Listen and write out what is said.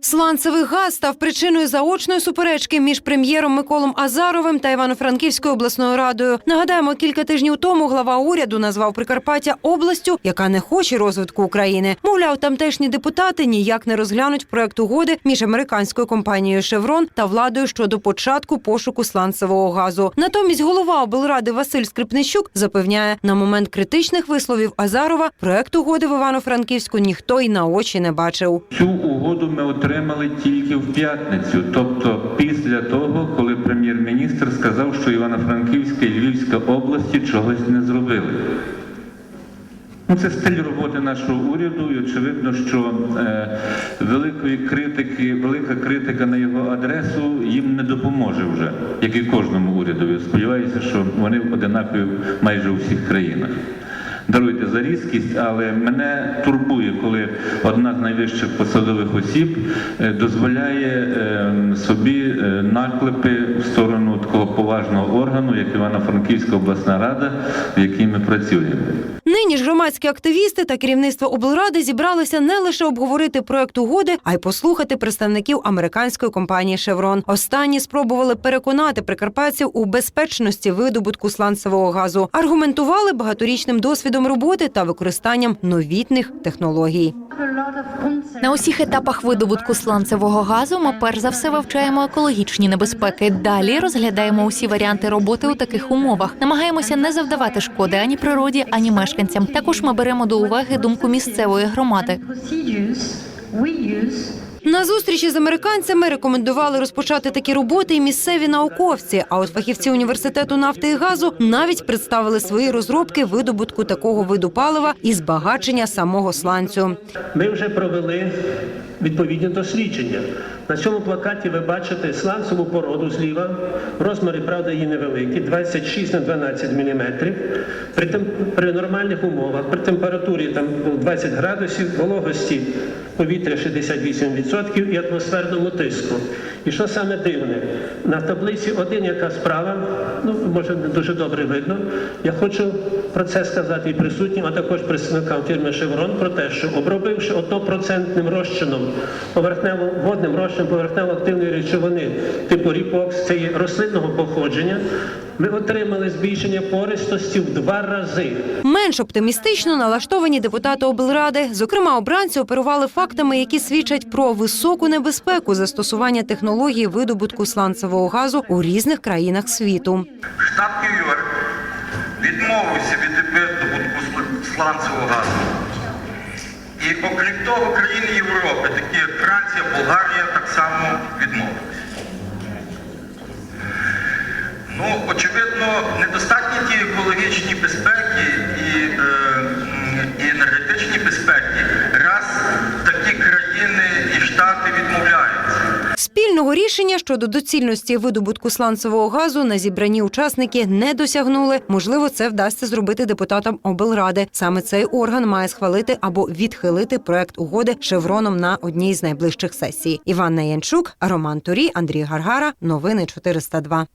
Сланцевий газ став причиною заочної суперечки між прем'єром Миколом Азаровим та Івано-Франківською обласною радою. Нагадаємо, кілька тижнів тому глава уряду назвав Прикарпаття областю, яка не хоче розвитку України. Мовляв, тамтешні депутати ніяк не розглянуть проект угоди між американською компанією Шеврон та владою щодо початку пошуку сланцевого газу. Натомість голова облради Василь Скрипничук запевняє, на момент критичних висловів Азарова проект угоди в Івано-Франківську ніхто й на очі не бачив. Цю угоду ми отримали тільки в п'ятницю, тобто після того, коли прем'єр-міністр сказав, що Івано-Франківська і Львівська області чогось не зробили. Ну, це стиль роботи нашого уряду, і очевидно, що е, великої критики, велика критика на його адресу їм не допоможе вже, як і кожному урядові. Сподіваюся, що вони одинакові майже у всіх країнах. Даруйте за різкість, але мене турбує, коли одна з найвищих посадових осіб е, дозволяє е, собі е, наклепи в сторону такого поважного органу, як Івано-Франківська обласна рада, в якій ми працюємо. Нині ж громадські активісти та керівництво облради зібралися не лише обговорити проект угоди, а й послухати представників американської компанії Шеврон. Останні спробували переконати прикарпатців у безпечності видобутку сланцевого газу, аргументували багаторічним досвідом роботи та використанням новітних технологій. На усіх етапах видобутку сланцевого газу ми перш за все вивчаємо екологічні небезпеки. Далі розглядаємо усі варіанти роботи у таких умовах. Намагаємося не завдавати шкоди ані природі, ані мешканцям. Також ми беремо до уваги думку місцевої громади. На зустрічі з американцями рекомендували розпочати такі роботи і місцеві науковці. А от фахівці університету нафти і газу навіть представили свої розробки видобутку такого виду палива і збагачення самого сланцю. Ми вже провели відповідні дослідження. На цьому плакаті ви бачите сланцеву породу зліва. Розміри, правда, її невеликі, 26 на 12 мм. При, тем, при нормальних умовах, при температурі там 20 градусів, вологості повітря 68% і атмосферному тиску. І що саме дивне, на таблиці 1, яка справа, ну може не дуже добре видно. Я хочу про це сказати і присутнім, а також представникам фірми Шеврон про те, що обробивши однопроцентним розчином поверхнево водним розчином поверхнево-активної речовини типу ріпокс, це є рослинного походження, ми отримали збільшення пористості в два рази. Менш оптимістично налаштовані депутати облради. Зокрема, обранці оперували фактами, які свідчать про високу небезпеку застосування технології видобутку сланцевого газу у різних країнах світу. Штат Нью-Йорк відмовився від видобутку сл- сланцевого газу. І окрім того, країни Європи, такі як Франція, Болгарія, так само відмовилися. Ну, очевидно, недостатні ті екологічні безпеки і, е, м, і енергетичні безпеки, раз такі країни і штати відмовляються. Спільного рішення щодо доцільності видобутку сланцевого газу на зібрані учасники не досягнули. Можливо, це вдасться зробити депутатам облради. Саме цей орган має схвалити або відхилити проект угоди шевроном на одній з найближчих сесій. Іванна Янчук, Роман Турі, Андрій Гаргара. Новини 402.